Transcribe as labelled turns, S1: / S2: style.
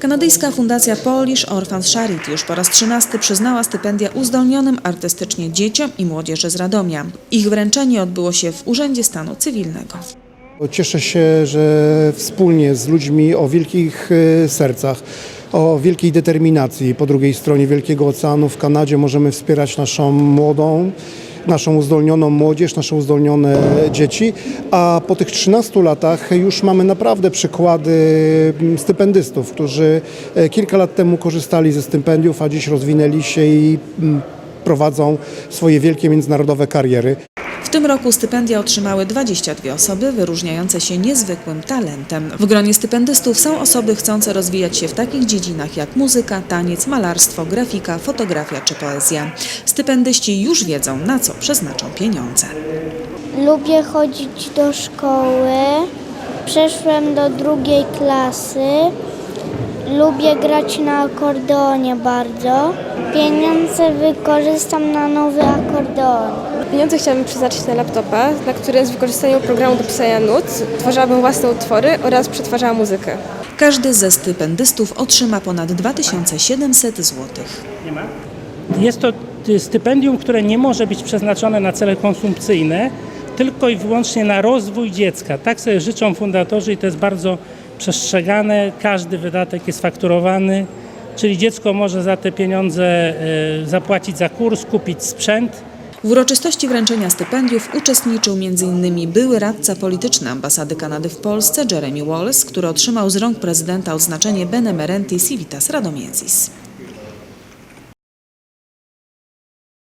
S1: Kanadyjska fundacja Polish Orphans Charity już po raz trzynasty przyznała stypendia uzdolnionym artystycznie dzieciom i młodzieży z Radomia. Ich wręczenie odbyło się w Urzędzie Stanu Cywilnego.
S2: Cieszę się, że wspólnie z ludźmi o wielkich e, sercach, o wielkiej determinacji po drugiej stronie Wielkiego Oceanu w Kanadzie możemy wspierać naszą młodą, naszą uzdolnioną młodzież, nasze uzdolnione dzieci, a po tych 13 latach już mamy naprawdę przykłady mm, stypendystów, którzy e, kilka lat temu korzystali ze stypendiów, a dziś rozwinęli się i mm, prowadzą swoje wielkie międzynarodowe kariery.
S1: W tym roku stypendia otrzymały 22 osoby wyróżniające się niezwykłym talentem. W gronie stypendystów są osoby chcące rozwijać się w takich dziedzinach jak muzyka, taniec, malarstwo, grafika, fotografia czy poezja. Stypendyści już wiedzą, na co przeznaczą pieniądze.
S3: Lubię chodzić do szkoły. Przeszłem do drugiej klasy. Lubię grać na akordeonie bardzo. Pieniądze wykorzystam na nowy akordeon.
S4: Pieniądze chciałabym przeznaczyć na laptopa, na którym z wykorzystaniem programu do pisania nut tworzyłabym własne utwory oraz przetwarzała muzykę.
S1: Każdy ze stypendystów otrzyma ponad 2700 zł.
S5: Jest to stypendium, które nie może być przeznaczone na cele konsumpcyjne, tylko i wyłącznie na rozwój dziecka. Tak sobie życzą fundatorzy i to jest bardzo przestrzegane. Każdy wydatek jest fakturowany, czyli dziecko może za te pieniądze y, zapłacić za kurs, kupić sprzęt.
S1: W uroczystości wręczenia stypendiów uczestniczył m.in. były radca polityczny ambasady Kanady w Polsce Jeremy Wallace, który otrzymał z rąk prezydenta odznaczenie Benemerenti Civitas Radomiensis.